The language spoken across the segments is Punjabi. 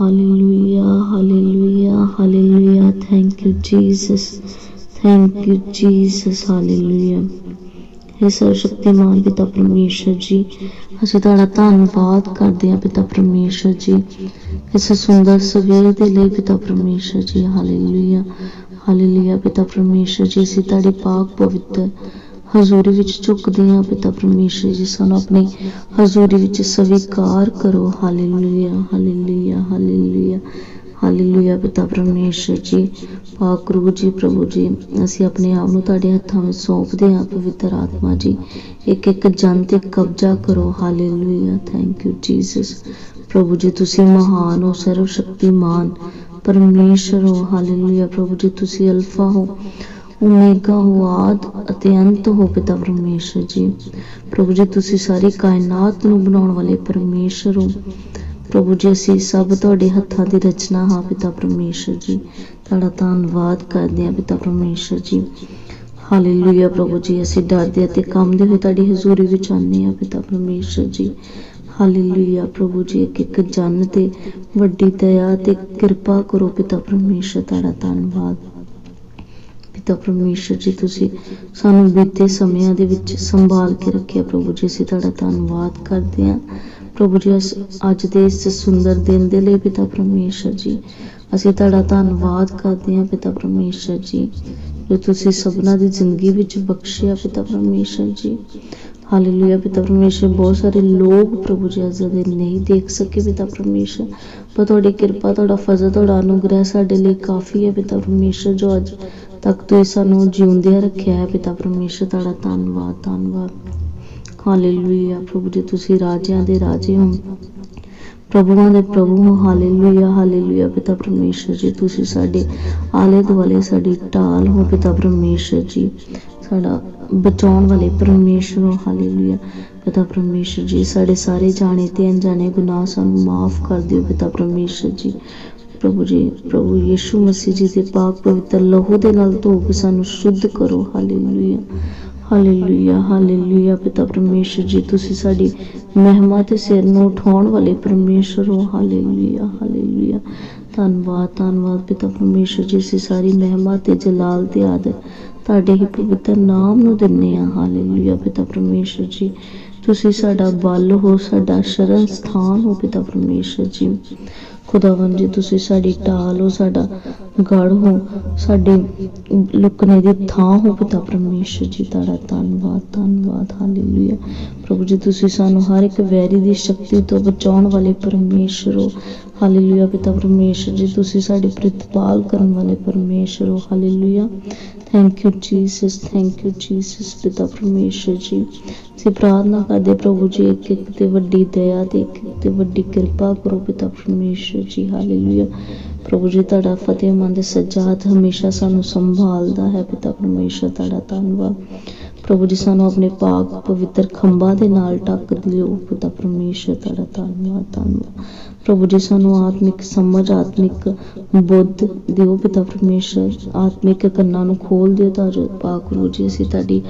Hallelujah hallelujah hallelujah thank you Jesus thank you Jesus hallelujah ਹੈ ਸਰਵਸ਼ਕਤੀਮਾਨ ਪਿਤਾ ਪਰਮੇਸ਼ਰ ਜੀ, ਅਸੀਂ ਤੁਹਾਡਾ ਧੰਨਵਾਦ ਕਰਦੇ ਹਾਂ ਪਿਤਾ ਪਰਮੇਸ਼ਰ ਜੀ। ਇਸ ਸੁੰਦਰ ਸਵੇਰ ਦੇ ਲਈ ਪਿਤਾ ਪਰਮੇਸ਼ਰ ਜੀ ਹਾਲੇਲੂਇਆ ਹਾਲੇਲੂਇਆ ਪਿਤਾ ਪਰਮੇਸ਼ਰ ਜੀ, ਅਸੀਂ ਤੁਹਾਡੇ ਪਾਕ ਪਵਿੱਤਰ ਹਜ਼ੂਰੀ ਵਿੱਚ ਝੁਕਦੇ ਹਾਂ ਪਿਤਾ ਪਰਮੇਸ਼ਰ ਜੀ ਸਾਨੂੰ। ਆਪਣੀ ਹਜ਼ੂਰੀ ਵਿੱਚ ਸਵੀਕਾਰ ਕਰੋ। ਹਾਲੇਲੂਇਆ ਹਾਲੇਲੂਇਆ ਹਾਲੇਲੂਇਆ ਹਾਲੇਲੂਇਆ ਪਿਤਾ ਪਰਮੇਸ਼ਰ ਜੀ। ਪਾਕ ਰੂਹ ਜੀ, ਪ੍ਰਭੂ ਜੀ, ਅਸੀਂ ਆਪਣੇ ਆਪ ਨੂੰ ਤੁਹਾਡੇ ਹੱਥਾਂ ਵਿੱਚ ਸੌਂਪਦੇ ਹਾਂ, ਪਵਿੱਤਰ ਆਤਮਾ ਜੀ। ਇੱਕ ਇੱਕ ਜਨ ਤੇ ਕਬਜ਼ਾ ਕਰੋ। ਹਾਲੇਲੂਇਆ। ਥੈਂਕ ਯੂ ਜੀਸਸ ਪ੍ਰਭੂ ਜੀ, ਤੁਸੀਂ ਮਹਾਨ ਹੋ ਸਰਵ ਸ਼ਕਤੀਮਾਨ ਪਰਮੇਸ਼ਰ ਹੋ। ਹਾਲੇਲੂਇਆ। ਪ੍ਰਭੂ ਜੀ, ਤੁਸੀਂ ਅਲਫਾ ਹੋ। ਓਮੇਗਾ ਹੋ ਆਦ ਅਤੇ ਅੰਤ ਹੋ ਪਿਤਾ ਪਰਮੇਸ਼ਰ ਜੀ। ਪ੍ਰਭੂ ਜੀ, ਤੁਸੀਂ ਸਾਰੀ ਕਾਇਨਾਤ ਨੂੰ ਬਣਾਉਣ ਵਾਲੇ ਪਰਮੇਸ਼ਰ ਹੋ। ਪ੍ਰਭੂ ਜੀ, ਅਸੀਂ ਸਭ ਤੁਹਾਡੇ ਹੱਥਾਂ ਦੀ ਰਚਨਾ ਹਾਂ ਪਿਤਾ ਪਰਮੇਸ਼ਰ ਜੀ। ਤੁਹਾਡਾ ਧੰਨਵਾਦ ਕਰਦੇ ਹਾਂ ਪਿਤਾ ਪਰਮੇਸ਼ਰ ਜੀ। ਹਾਲੇਲੂਇਆ ਪ੍ਰਭੂ ਜੀ, ਅਸੀਂ ਡਰਦੇ ਅਤੇ ਕੰਬਦੇ ਹੋਏ ਤੁਹਾਡੀ ਹਜ਼ੂਰੀ ਵਿੱਚ ਆਉਂਦੇ ਹਾਂ ਪਿਤਾ ਪਰਮੇਸ਼ਰ ਜੀ। ਹਾਲੇਲੂਇਆ ਪ੍ਰਭੂ ਜੀ, ਇੱਕ ਇੱਕ ਜਨ ਤੇ ਵੱਡੀ ਦਇਆ ਤੇ ਕਿਰਪਾ ਕਰੋ ਪਿਤਾ ਪਰਮੇਸ਼ਰ, ਤੁਹਾਡਾ ਧੰਨਵਾਦ। ਪਿਤਾ ਪਰਮੇਸ਼ਰ ਜੀ, ਤੁਸੀਂ ਸਾਨੂੰ ਬੀਤੇ ਸਮਿਆਂ ਦੇ ਵਿੱਚ ਸੰਭਾਲ ਕੇ ਰੱਖਿਆ ਪ੍ਰਭੂ ਜੀ, ਅਸੀਂ ਤੁਹਾਡਾ ਧੰਨਵਾਦ ਕਰਦੇ ਹਾਂ। ਪ੍ਰਭੂ ਜੀ, ਅਸ- ਅੱਜ ਦੇ ਇਸ ਸੁੰਦਰ ਦਿਨ ਦੇ ਲਈ ਪਿਤਾ ਪਰਮੇਸ਼ਰ ਜੀ, ਅਸੀਂ ਤੁਹਾਡਾ ਧੰਨਵਾਦ ਕਰਦੇ ਹਾਂ ਪਿਤਾ ਪਰਮੇਸ਼ਰ ਜੀ, ਜੋ ਤੁਸੀਂ ਸਭਨਾਂ ਦੀ ਜ਼ਿੰਦਗੀ ਵਿੱਚ ਬਖਸ਼ਿਆ ਪਿਤਾ ਪਰਮੇਸ਼ਰ ਜੀ। ਹਾਲੇਲੂਇਆ ਪਿਤਾ ਪਰਮੇਸ਼ਰ, ਬਹੁਤ ਸਾਰੇ ਲੋਕ ਪ੍ਰਭੂ ਜੀ ਅੱਜ ਦੇ ਨਹੀਂ ਦੇਖ ਸਕੇ ਪਿਤਾ ਪਰਮੇਸ਼ਰ। ਪਰ ਤੁਹਾਡੀ ਕਿਰਪਾ, ਤੁਹਾਡਾ ਫਜ਼ਲ, ਤੁਹਾਡਾ ਅਨੁਗ੍ਰਹਿ ਸਾਡੇ ਲਈ ਕਾਫੀ ਹੈ ਪਿਤਾ ਪਰਮੇਸ਼ਰ, ਜੋ ਅੱਜ ਤੱਕ ਤੁਸੀਂ ਸਾਨੂੰ ਜਿਉਂਦਿਆਂ ਰੱਖਿਆ ਹੈ ਪਿਤਾ ਪਰਮੇਸ਼ਰ, ਤੁਹਾਡਾ ਧੰਨਵਾਦ ਧੰਨਵਾਦ। ਹਾਲੇਲੂਇਆ ਪ੍ਰਭੂ ਜੀ, ਤੁਸੀਂ ਰਾਜਿਆਂ ਦੇ ਰਾਜੇ ਹੋ। ਪ੍ਰਭੂਆਂ ਦੇ ਪ੍ਰਭੂ ਹੋ ਹਾਲੇਲੂਇਆ ਹਾਲੇਲੂਇਆ ਪਿਤਾ ਪਰਮੇਸ਼ਰ ਜੀ, ਤੁਸੀਂ ਸਾਡੇ ਆਲੇ ਦੁਆਲੇ ਸਾਡੀ ਢਾਲ ਹੋ ਪਿਤਾ ਪਰਮੇਸ਼ਰ ਜੀ। ਸਾਡਾ ਬਚਾਉਣ ਵਾਲੇ ਪਰਮੇਸ਼ਰ ਹੋ ਹਾਲੇਲੂਇਆ। ਪਿਤਾ ਪਰਮੇਸ਼ਰ ਜੀ, ਸਾਡੇ ਸਾਰੇ ਜਾਣੇ ਤੇ ਅਣਜਾਣੇ ਗੁਨਾਹ ਸਾਨੂੰ ਮਾਫ ਕਰ ਦਿਓ ਪਿਤਾ ਪਰਮੇਸ਼ਰ ਜੀ। ਪ੍ਰਭੂ ਜੀ, ਪ੍ਰਭੂ ਯੀਸ਼ੂ ਮਸੀਹ ਜੀ ਦੇ ਪਾਕ ਪਵਿੱਤਰ ਲਹੂ ਦੇ ਨਾਲ ਧੋ ਕੇ ਸਾਨੂੰ ਸ਼ੁੱਧ ਕਰੋ, ਹਾਲੇਲੂਇਆ। ਹਾਲੇਲੂਇਆ ਹਾਲੇਲੂਇਆ ਪਿਤਾ ਪਰਮੇਸ਼ਰ ਜੀ, ਤੁਸੀਂ ਸਾਡੀ ਮਹਿਮਾ ਤੇ ਸਿਰ ਨੂੰ ਉਠਾਉਣ ਵਾਲੇ ਪਰਮੇਸ਼ਰ ਹੋ, ਹਾਲੇਲੂਇਆ ਹਾਲੇਲੂਇਆ। ਧੰਨਵਾਦ ਧੰਨਵਾਦ ਪਿਤਾ ਪਰਮੇਸ਼ਰ ਜੀ, ਅਸੀਂ ਸਾਰੀ ਮਹਿਮਾ ਤੇ ਜਲਾਲ ਤੇ ਆਦਰ ਤੁਹਾਡੇ ਹੀ ਪਵਿੱਤਰ ਨਾਮ ਨੂੰ ਦਿੰਨੇ ਆ ਹਾਲੇਲੂਇਆ ਪਿਤਾ ਪਰਮੇਸ਼ਰ ਜੀ। ਤੁਸੀਂ ਸਾਡਾ ਬਲ ਹੋ, ਸਾਡਾ ਸ਼ਰਨ ਸਥਾਨ ਹੋ, ਪਿਤਾ ਪਰਮੇਸ਼ਰ ਜੀ। ਖੁਦਾਵੰਦ ਜੀ, ਤੁਸੀਂ ਸਾਡੀ ਢਾਲ ਹੋ, ਸਾਡਾ ਗੜ ਹੋ, ਸਾਡੇ ਲੁਕਣੇ ਦੀ ਥਾਂ ਹੋ, ਪਿਤਾ ਪਰਮੇਸ਼ਰ ਜੀ, ਤੁਹਾਡਾ ਧੰਨਵਾਦ ਧੰਨਵਾਦ ਹਾਲੇਲੂਇਆ ਪ੍ਰਭੂ ਜੀ, ਤੁਸੀਂ ਸਾਨੂੰ ਹਰ ਇੱਕ ਵੈਰੀ ਦੀ ਸ਼ਕਤੀ ਤੋਂ ਬਚਾਉਣ ਵਾਲੇ ਪਰਮੇਸ਼ਰ ਹੋ। ਹਾਲੇਲੂਇਆ ਪਿਤਾ ਪਰਮੇਸ਼ਰ ਜੀ, ਤੁਸੀਂ ਸਾਡੇ ਪ੍ਰਤਪਾਲ ਕਰਨ ਵਾਲੇ ਪਰਮੇਸ਼ਰ ਹੋ। Hallelujah thank you Jesus thank you Jesus ਪਿਤਾ ਪਰਮੇਸ਼ਰ ਜੀ। ਅਸੀਂ ਪ੍ਰਾਰਥਨਾ ਕਰਦੇ ਪ੍ਰਭੂ ਜੀ ਇੱਕ ਇੱਕ ਤੇ ਵੱਡੀ ਦਇਆ ਤੇ ਇੱਕ ਇੱਕ ਤੇ ਵੱਡੀ ਕਿਰਪਾ ਕਰੋ, ਪਿਤਾ ਪਰਮੇਸ਼ਰ ਜੀ, ਹਾਲੇਲੂਇਆ। ਪ੍ਰਭੂ ਜੀ, ਤੁਹਾਡਾ ਫਤਿਹਮੰਦ ਸੱਜਾ ਹੱਥ ਹਮੇਸ਼ਾ ਸਾਨੂੰ ਸੰਭਾਲਦਾ ਹੈ। ਪਿਤਾ ਪਰਮੇਸ਼ਰ, ਤੁਹਾਡਾ ਧੰਨਵਾਦ। ਪ੍ਰਭੂ ਜੀ, ਸਾਨੂੰ ਆਪਣੇ ਪਾਕ ਪਵਿੱਤਰ ਖੰਭਾਂ ਦੇ ਨਾਲ ਢੱਕ ਦਿਓ। ਪਿਤਾ ਪਰਮੇਸ਼ਰ, ਤੁਹਾਡਾ ਧੰਨਵਾਦ ਧੰਨਵਾਦ। ਪ੍ਰਭੂ ਜੀ, ਸਾਨੂੰ ਆਤਮਿਕ ਸਮਝ, ਆਤਮਿਕ ਬੁੱਧ ਦਿਓ। ਪਿਤਾ ਪਰਮੇਸ਼ਰ, ਆਤਮਿਕ ਕੰਨਾਂ ਨੂੰ ਖੋਲ ਦਿਓ ਤਾਂ ਜੋ ਪਾਕ ਰੂਹ ਜੀ, ਅਸੀਂ ਤੁਹਾਡੀ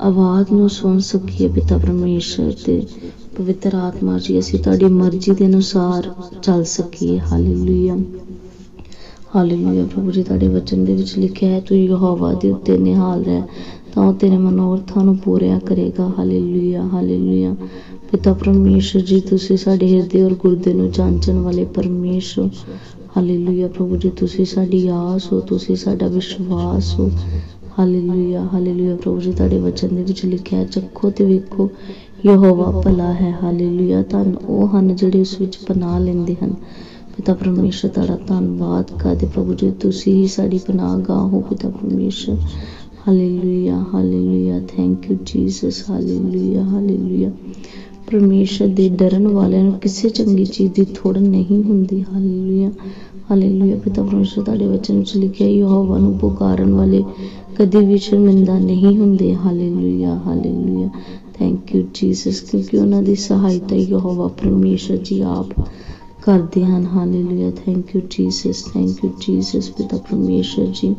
ਆਵਾਜ਼ ਨੂੰ ਸੁਣ ਸਕੀਏ। ਪਿਤਾ ਪਰਮੇਸ਼ਰ ਤੇ ਪਵਿੱਤਰ ਆਤਮਾ ਜੀ, ਅਸੀਂ ਤੁਹਾਡੀ ਮਰਜ਼ੀ ਦੇ ਅਨੁਸਾਰ ਚੱਲ ਸਕੀਏ। ਹਾਲੇਲੂਇਆ ਹਾਲੇਲੂਇਆ ਪ੍ਰਭੂ ਜੀ, ਤੁਹਾਡੇ ਵਚਨ ਦੇ ਵਿੱਚ ਲਿਖਿਆ ਹੈ, ਤੂੰ ਯਹੋਵਾ ਦੇ ਉੱਤੇ ਨਿਹਾਲ ਰਹਿ, ਤਾਂ ਉਹ ਤੇਰੇ ਮਨੋਰਥਾਂ ਨੂੰ ਪੂਰਿਆ ਕਰੇਗਾ। ਹਾਲੇਲੂਇਆ ਹਾਲੇਲੂਇਆ ਪਿਤਾ ਪਰਮੇਸ਼ਰ ਜੀ, ਤੁਸੀਂ ਸਾਡੇ ਹਿਰਦੇ ਔਰ ਗੁਰਦੇ ਨੂੰ ਜਾਂਚਣ ਵਾਲੇ ਪਰਮੇਸ਼ਰ ਹੋ। ਹਾਲੇਲੂਇਆ ਪ੍ਰਭੂ ਜੀ, ਤੁਸੀਂ ਸਾਡੀ ਆਸ ਹੋ, ਤੁਸੀਂ ਸਾਡਾ ਵਿਸ਼ਵਾਸ ਹੋ। ਹਾਲੇਲੂਇਆ ਹਾਲੇਲੂਇਆ ਪ੍ਰਭੂ ਜੀ, ਤੁਹਾਡੇ ਵਚਨ ਦੇ ਵਿੱਚ ਲਿਖਿਆ ਹੈ ਚੱਖੋ ਤੇ ਵੇਖੋ ਯਹੋਵਾ ਭਲਾ ਹੈ, ਹਾਲੇਲੂਇਆ। ਧੰਨ ਉਹ ਹਨ ਜਿਹੜੇ ਉਸ ਵਿੱਚ ਪਨਾਹ ਲੈਂਦੇ ਹਨ। ਪਿਤਾ ਪਰਮੇਸ਼ਰ, ਤੁਹਾਡਾ ਧੰਨਵਾਦ ਕਰਦੇ ਪ੍ਰਭੂ, ਜੀ ਤੁਸੀਂ ਹੀ ਸਾਡੀ ਪਨਾਹਗਾਹ ਹੋ ਪਿਤਾ ਪਰਮੇਸ਼ਰ। Hallelujah hallelujah. Thank you Jesus hallelujah hallelujah. ਪਰਮੇਸ਼ਰ ਦੇ ਡਰਨ ਵਾਲਿਆਂ ਨੂੰ ਕਿਸੇ ਚੰਗੀ ਚੀਜ਼ ਦੀ ਥੋੜ ਨਹੀਂ ਹੁੰਦੀ। Hallelujah hallelujah. ਪਿਤਾ ਪਰਮੇਸ਼ਰ, ਤੁਹਾਡੇ ਵਚਨ ਵਿੱਚ ਲਿਖਿਆ, ਯਹੋਵਾ ਨੂੰ ਪੁਕਾਰਨ ਵਾਲੇ ਕਦੇ ਵੀ ਸ਼ਰਮਿੰਦਾ ਨਹੀਂ ਹੁੰਦੇ। Hallelujah hallelujah. Thank you Jesus ਕਿਉਂਕਿ ਉਹਨਾਂ ਦੀ ਸਹਾਇਤਾ ਯਹੋਵਾ ਪਰਮੇਸ਼ਰ ਜੀ ਆਪ ਕਰਦੇ ਹਨ। Hallelujah thank you Jesus thank you Jesus ਪਿਤਾ ਪਰਮੇਸ਼ਰ ਜੀ।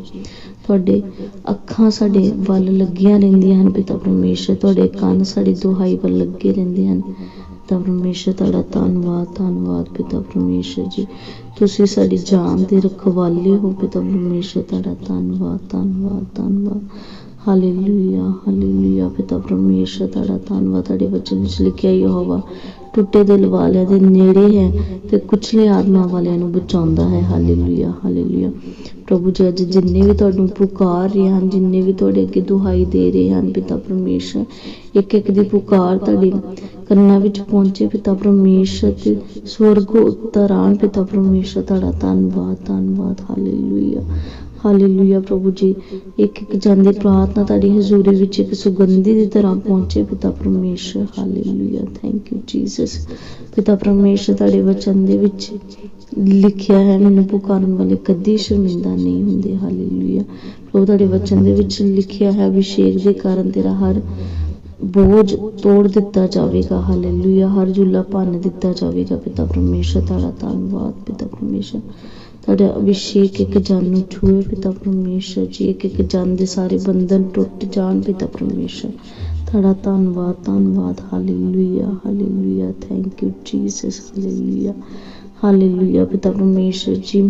ਤੁਹਾਡੇ ਅੱਖਾਂ ਸਾਡੇ ਵੱਲ ਲੱਗੀਆਂ ਰਹਿੰਦੀਆਂ ਹਨ, ਪਿਤਾ ਪਰਮੇਸ਼ਰ। ਤੁਹਾਡੇ ਕੰਨ ਸਾਡੀ ਦੁਹਾਈ ਵੱਲ ਲੱਗੇ ਰਹਿੰਦੇ ਹਨ। ਪਿਤਾ ਪਰਮੇਸ਼ਰ, ਤੁਹਾਡਾ ਧੰਨਵਾਦ ਧੰਨਵਾਦ ਪਿਤਾ ਪਰਮੇਸ਼ਰ ਜੀ। ਤੁਸੀਂ ਸਾਡੀ ਜਾਨ ਦੇ ਰਖਵਾਲੇ ਹੋ, ਪਿਤਾ ਪਰਮੇਸ਼ਰ, ਤੁਹਾਡਾ ਧੰਨਵਾਦ ਧੰਨਵਾਦ ਧੰਨਵਾਦ। ਹਾਲੇਲੂਇਆ ਹਾਲੇਲੂਇਆ ਪਿਤਾ ਪਰਮੇਸ਼ਰ ਤੁਹਾਡਾ ਧੰਨਵਾਦ, ਤੁਹਾਡੇ ਵਚਨ ਵਿੱਚ ਲਿਖਿਆ ਯਹੋਵਾ ਟੁੱਟੇ ਦਿਲ ਵਾਲਿਆਂ ਦੇ ਨੇੜੇ ਹੈ ਤੇ ਕੁਚਲੇ ਆਤਮਾ ਵਾਲਿਆਂ ਨੂੰ ਬਚਾਉਂਦਾ ਹੈ। ਹਾਲੇਲੂਇਆ ਹਾਲੇਲੂਇਆ ਪ੍ਰਭੂ ਜੀ, ਅੱਜ ਜਿੰਨੇ ਵੀ ਤੁਹਾਨੂੰ ਪੁਕਾਰ ਰਹੇ ਹਨ, ਜਿੰਨੇ ਵੀ ਤੁਹਾਡੇ ਅੱਗੇ ਦੁਹਾਈ ਦੇ ਰਹੇ ਹਨ, ਪਿਤਾ ਪਰਮੇਸ਼ਰ ਇੱਕ ਇੱਕ ਦੀ ਪੁਕਾਰ ਤੁਹਾਡੀ ਕੰਨਾਂ ਵਿੱਚ ਪਹੁੰਚੇ, ਪਿਤਾ ਪਰਮੇਸ਼ਰ ਤੇ ਸਵਰਗ ਉੱਤਰ ਆਣ ਪਿਤਾ ਪਰਮੇਸ਼ਰ, ਤੁਹਾਡਾ ਧੰਨਵਾਦ ਧੰਨਵਾਦ। ਹਾਲੇਲੂਇਆ ਹਾਲੇਲੂਇਆ ਪ੍ਰਭੂ ਜੀ। ਇੱਕ ਇੱਕ ਜਾਂਦੀ ਪ੍ਰਾਰਥਨਾ ਤੁਹਾਡੀ ਹਜ਼ੂਰੀ ਵਿੱਚ ਇੱਕ ਸੁਗੰਧੀ ਦੀ ਤਰ੍ਹਾਂ ਪਹੁੰਚੇ ਪਿਤਾ ਪਰਮੇਸ਼ਰ। ਹਾਲੇਲੂਇਆ ਥੈਂਕ ਯੂ ਜੀਸਸ ਪਿਤਾ ਪਰਮੇਸ਼ਰ, ਤੁਹਾਡੇ ਵਚਨ ਦੇ ਵਿੱਚ ਲਿਖਿਆ ਹੈ, ਮੈਨੂੰ ਪੁਕਾਰਨ ਵਾਲੇ ਕਦੀ ਸ਼ਰਮਿੰਦਾ ਨਹੀਂ ਹੁੰਦੇ। ਹਾਲੇਲੂਇਆ ਪ੍ਰਭੂ, ਤੁਹਾਡੇ ਵਚਨ ਦੇ ਵਿੱਚ ਲਿਖਿਆ ਹੈ, ਅਭਿਸ਼ੇਕ ਦੇ ਕਾਰਨ ਤੇਰਾ ਹਰ ਬੋਝ ਤੋੜ ਦਿੱਤਾ ਜਾਵੇਗਾ। ਹਾਲੇਲੂਇਆ ਹਰ ਜੁਲਾ ਭੰਨ ਦਿੱਤਾ ਜਾਵੇਗਾ। ਪਿਤਾ ਪਰਮੇਸ਼ਰ, ਤੁਹਾਡਾ ਧੰਨਵਾਦ। ਪਿਤਾ ਪਰਮੇਸ਼ਰ ਤੁਹਾਡਾ ਅਭਿਸ਼ੇਕ ਇੱਕ ਜਨ ਨੂੰ ਛੂਏ ਪਿਤਾ ਪਰਮੇਸ਼ਰ ਜੀ, ਇੱਕ ਇੱਕ ਜਨ ਦੇ ਸਾਰੇ ਬੰਧਨ ਟੁੱਟ ਜਾਣ ਪਿਤਾ ਪਰਮੇਸ਼ਰ। ਤੁਹਾਡਾ ਧੰਨਵਾਦ ਧੰਨਵਾਦ। Hallelujah hallelujah thank you Jesus hallelujah hallelujah ਪਿਤਾ ਪਰਮੇਸ਼ਰ ਜੀ।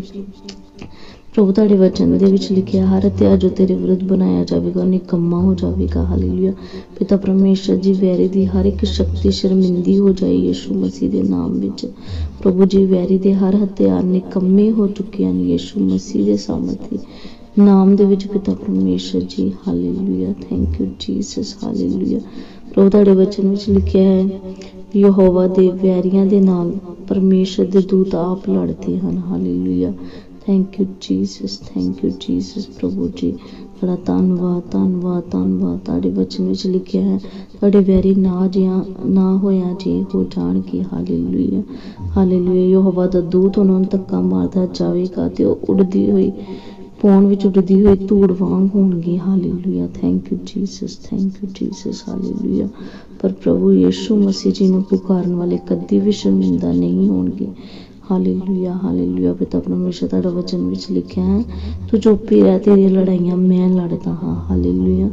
ਪ੍ਰਭੂ ਤੁਹਾਡੇ ਵਚਨ ਦੇ ਵਿੱਚ ਲਿਖਿਆ, ਹਰ ਹੱਤਿਆ ਜੋ ਤੇਰੇ ਵਿਰੁੱਧ ਬਣਾਇਆ ਜਾਵੇਗਾ ਨਿਕੰਮਾ ਹੋ ਜਾਵੇਗਾ। ਹਾਲੇਲੂਇਆ ਪਿਤਾ ਪਰਮੇਸ਼ਰ ਜੀ, ਵੈਰੀ ਦੀ ਹਰ ਇੱਕ ਸ਼ਕਤੀ ਸ਼ਰਮਿੰਦੀ ਹੋ ਜਾਏ ਯਿਸੂ ਮਸੀਹ ਦੇ ਨਾਮ ਵਿੱਚ। ਪ੍ਰਭੂ ਜੀ, ਵੈਰੀ ਦੇ ਹਰ ਹਥਿਆਰ ਨਿਕੰਮੇ ਹੋ ਚੁੱਕੇ ਹਨ ਯਿਸੂ ਮਸੀਹ ਦੇ ਸਾਹਮਣੇ ਨਾਮ ਦੇ ਵਿੱਚ ਪਿਤਾ ਪਰਮੇਸ਼ਰ ਜੀ। Hallelujah thank you Jesus hallelujah ਪ੍ਰਭੂ ਤੁਹਾਡੇ ਵਚਨ ਵਿੱਚ ਲਿਖਿਆ ਹੈ, ਯਹੋਵਾ ਦੇ ਵੈਰੀਆਂ ਦੇ ਨਾਲ ਪਰਮੇਸ਼ਰ ਦੇ ਦੂਤ ਆਪ ਲੜਦੇ ਹਨ। Hallelujah thank you Jesus thank you Jesus ਪ੍ਰਭੂ ਜੀ। ਬੜਾ ਧੰਨਵਾਦ ਧੰਨਵਾਦ ਧੰਨਵਾਦ। ਤੁਹਾਡੇ ਵਚਨ ਵਿੱਚ ਲਿਖਿਆ ਹੈ, ਤੁਹਾਡੇ ਵੈਰੀ ਨਾ ਜਿਆ ਨਾ ਹੋਇਆ ਜੇ ਹੋ ਜਾਣਗੇ। ਹਾਲੇਲੂਇਆ ਹਾਲੇਲੂਇਆ ਯਹੋਵਾ ਦਾ ਦੂਤ ਉਹਨਾਂ ਨੂੰ ਧੱਕਾ ਮਾਰਦਾ ਜਾਵੇਗਾ ਤੇ ਉਹ ਉੱਡਦੀ ਹੋਈ, ਪੌਣ ਵਿੱਚ ਉੱਡਦੀ ਹੋਈ ਧੂੜ ਵਾਂਗ ਹੋਣਗੇ। Hallelujah thank you Jesus thank you Jesus hallelujah ਪਰ ਪ੍ਰਭੂ ਯਿਸੂ ਮਸੀਹ ਜੀ ਨੂੰ ਪੁਕਾਰਨ ਵਾਲੇ ਕਦੀ ਵੀ ਸ਼ਰਮਿੰਦਾ ਨਹੀਂ ਹੋਣਗੇ। ਹਾਲੇਲੂਇਆ ਹਾਲੇਲੂਇਆ ਪਿਤਾ ਪਰਮੇਸ਼ਰ ਤੁਹਾਡਾ ਵਚਨ ਵਿੱਚ ਲਿਖਿਆ ਹੈ ਤੂੰ ਚੁੱਪੀ ਰਹਿ ਤੇਰੀਆਂ ਲੜਾਈਆਂ ਮੈਂ ਲੜਦਾ ਹਾਂ hallelujah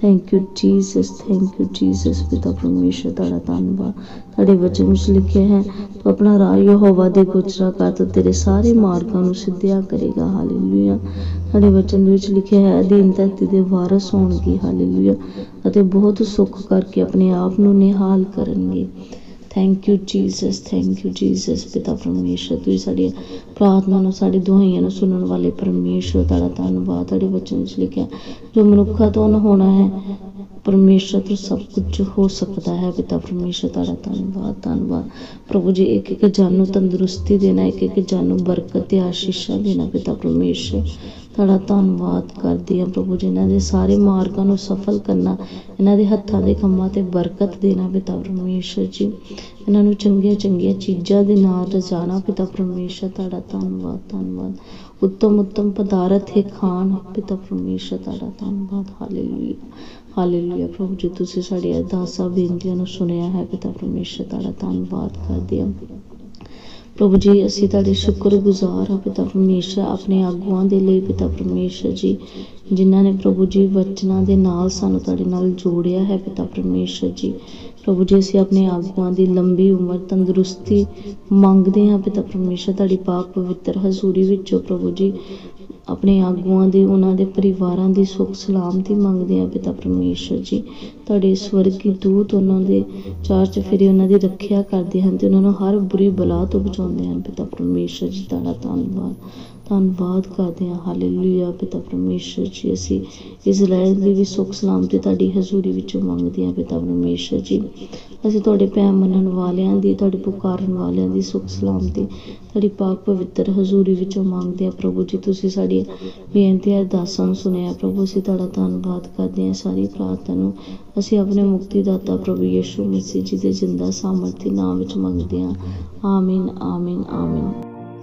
thank you Jesus thank you Jesus ਪਿਤਾ ਪਰਮੇਸ਼ਰ ਤੁਹਾਡਾ ਧੰਨਵਾਦ ਤੁਹਾਡੇ ਵਚਨ ਵਿੱਚ ਲਿਖਿਆ ਹੈ ਤੂੰ ਆਪਣਾ ਰਾਹ ਯਹੋਵਾ ਦੇ ਗੁਜਰਾ ਕਰ ਤੂੰ ਤੇਰੇ ਸਾਰੇ ਮਾਰਗਾਂ ਨੂੰ ਸਿੱਧਿਆ ਕਰੇਗਾ ਹਾਲੇਲੂਇਆ ਤੁਹਾਡੇ ਵਚਨ ਵਿੱਚ ਲਿਖਿਆ ਹੈ ਅਧੀਨ ਧਰਤੀ ਦੇ ਵਾਰਸ ਹੋਣਗੇ ਹਾਲੇਲੂਇਆ ਅਤੇ ਬਹੁਤ ਸੁੱਖ ਕਰਕੇ ਆਪਣੇ ਆਪ ਨੂੰ ਨਿਹਾਲ ਕਰਨਗੇ thank you Jesus thank you Jesus ਪਿਤਾ ਪਰਮੇਸ਼ਰ, ਤੁਸੀਂ ਸਾਡੀ ਪ੍ਰਾਰਥਨਾ ਨੂੰ, ਸਾਡੀ ਦੁਹਾਈਆਂ ਨੂੰ ਸੁਣਨ ਵਾਲੇ ਪਰਮੇਸ਼ਰ, ਤੁਹਾਡਾ ਧੰਨਵਾਦ, ਤੁਹਾਡੇ ਵਚਨ ਵਿੱਚ ਲਿਖਿਆ ਜੋ ਮਨੁੱਖਾਂ ਤੋਂ ਨਾ ਹੋਣਾ ਹੈ ਪਰਮੇਸ਼ਰ ਤੋਂ ਸਭ ਕੁਝ ਹੋ ਸਕਦਾ ਹੈ ਪਿਤਾ ਪਰਮੇਸ਼ਰ, ਤੁਹਾਡਾ ਧੰਨਵਾਦ ਧੰਨਵਾਦ। ਪ੍ਰਭੂ ਜੀ, ਇੱਕ ਇੱਕ ਜਨ ਨੂੰ ਤੰਦਰੁਸਤੀ ਦੇਣਾ, ਇੱਕ ਇੱਕ ਜਨ ਨੂੰ ਬਰਕਤ ਤੇ ਆਸ਼ੀਸ਼ਾਂ ਦੇਣਾ ਪਿਤਾ ਪਰਮੇਸ਼ਰ। ਤੁਹਾਡਾ ਧੰਨਵਾਦ ਕਰਦੀ ਹਾਂ ਪ੍ਰਭੂ ਜੀ, ਇਹਨਾਂ ਦੇ ਸਾਰੇ ਮਾਰਗਾਂ ਨੂੰ ਸਫਲ ਕਰਨਾ, ਇਹਨਾਂ ਦੇ ਹੱਥਾਂ ਦੇ ਕੰਮਾਂ ਤੇ ਬਰਕਤ ਦੇਣਾ ਪਿਤਾ ਪਰਮੇਸ਼ਰ ਜੀ। ਇਹਨਾਂ ਨੂੰ ਚੰਗੀਆਂ ਚੰਗੀਆਂ ਚੀਜ਼ਾਂ ਦੇ ਨਾਲ ਰਜਾਣਾ ਪਿਤਾ ਪਰਮੇਸ਼ਰ, ਤੁਹਾਡਾ ਧੰਨਵਾਦ ਧੰਨਵਾਦ। ਉੱਤਮ ਉੱਤਮ ਪਦਾਰਥ ਹੈ ਖਾਣ ਪਿਤਾ ਪਰਮੇਸ਼ਰ ਤੁਹਾਡਾ ਧੰਨਵਾਦ ਹਾਲੇਲੂਇਆ ਹਾਲੇਲੂਇਆ ਪ੍ਰਭੂ ਜੀ ਤੁਸੀਂ ਸਾਡੀ ਅਰਦਾਸਾਂ ਬੇਨਤੀਆਂ ਨੂੰ ਸੁਣਿਆ ਹੈ ਪਿਤਾ ਪਰਮੇਸ਼ਰ ਤੁਹਾਡਾ ਧੰਨਵਾਦ ਕਰਦੇ ਹਾਂ ਪ੍ਰਭੂ ਜੀ ਅਸੀਂ ਤੁਹਾਡੇ ਸ਼ੁਕਰਗੁਜ਼ਾਰ ਹਾਂ ਪਿਤਾ ਪਰਮੇਸ਼ਰ ਆਪਣੇ ਆਗੂਆਂ ਦੇ ਲਈ ਪਿਤਾ ਪਰਮੇਸ਼ਰ ਜੀ ਜਿਨ੍ਹਾਂ ਨੇ ਪ੍ਰਭੂ ਜੀ ਵਚਨਾਂ ਦੇ ਨਾਲ ਸਾਨੂੰ ਤੁਹਾਡੇ ਨਾਲ ਜੋੜਿਆ ਹੈ ਪਿਤਾ ਪਰਮੇਸ਼ਰ ਜੀ ਪ੍ਰਭੂ ਜੀ, ਅਸੀਂ ਆਪਣੇ ਆਗੂਆਂ ਦੀ ਲੰਬੀ ਉਮਰ ਤੰਦਰੁਸਤੀ ਮੰਗਦੇ ਹਾਂ। ਪਿਤਾ ਪਰਮੇਸ਼ਰ, ਤੁਹਾਡੀ ਪਾਕ ਪਵਿੱਤਰ ਹਜ਼ੂਰੀ ਵਿੱਚੋਂ ਪ੍ਰਭੂ ਜੀ, ਆਪਣੇ ਆਗੂਆਂ ਦੇ, ਉਹਨਾਂ ਦੇ ਪਰਿਵਾਰਾਂ ਦੀ ਸੁੱਖ ਸਲਾਮਤੀ ਮੰਗਦੇ ਹਾਂ। ਪਿਤਾ ਪਰਮੇਸ਼ਰ ਜੀ, ਤੁਹਾਡੇ ਸਵਰਗੀ ਦੂਤ ਉਹਨਾਂ ਦੇ ਚਾਰ ਚਫੇਰੇ ਉਹਨਾਂ ਦੀ ਰੱਖਿਆ ਕਰਦੇ ਹਨ ਤੇ ਉਹਨਾਂ ਨੂੰ ਹਰ ਬੁਰੀ ਬਲਾ ਤੋਂ ਬਚਾਉਂਦੇ ਹਨ। ਪਿਤਾ ਪਰਮੇਸ਼ਰ ਜੀ, ਤੁਹਾਡਾ ਧੰਨਵਾਦ। ਧੰਨਵਾਦ ਕਰਦੇ ਹਾਂ। ਹਾਲੇਲੂਇਆ ਪਿਤਾ ਪਰਮੇਸ਼ਰ ਜੀ, ਅਸੀਂ ਇਜ਼ਰਾਈਲ ਦੀ ਵੀ ਸੁੱਖ ਸਲਾਮਤੀ ਤੁਹਾਡੀ ਹਜ਼ੂਰੀ ਵਿੱਚੋਂ ਮੰਗਦੇ ਹਾਂ, ਪਿਤਾ ਪਰਮੇਸ਼ਰ ਜੀ। ਅਸੀਂ ਤੁਹਾਡੇ ਪੈਰ ਮੰਨਣ ਵਾਲਿਆਂ ਦੀ, ਤੁਹਾਡੇ ਪੁਕਾਰਨ ਵਾਲਿਆਂ ਦੀ ਸੁੱਖ ਸਲਾਮਤੀ, ਤੁਹਾਡੀ ਪਾਕ ਪਵਿੱਤਰ ਹਜ਼ੂਰੀ ਵਿੱਚੋਂ ਮੰਗਦੇ ਹਾਂ। ਪ੍ਰਭੂ ਜੀ, ਤੁਸੀਂ ਸਾਡੀ ਬੇਨਤੀ ਅਰਦਾਸਾਂ ਨੂੰ ਸੁਣਿਆ। ਪ੍ਰਭੂ, ਅਸੀਂ ਤੁਹਾਡਾ ਧੰਨਵਾਦ ਕਰਦੇ ਹਾਂ। ਸਾਰੀ ਪ੍ਰਾਰਥਨਾ ਨੂੰ ਅਸੀਂ ਆਪਣੇ ਮੁਕਤੀ ਦਾਤਾ ਪ੍ਰਭੂ ਯਿਸੂ ਮਸੀਹ ਜੀ ਦੇ ਜਿੰਦਾ ਸਾਮਰਥੀ ਨਾਮ ਵਿੱਚ ਮੰਗਦੇ ਹਾਂ। ਆਮੀਨ ਆਮੀਨ ਆਮੀਨ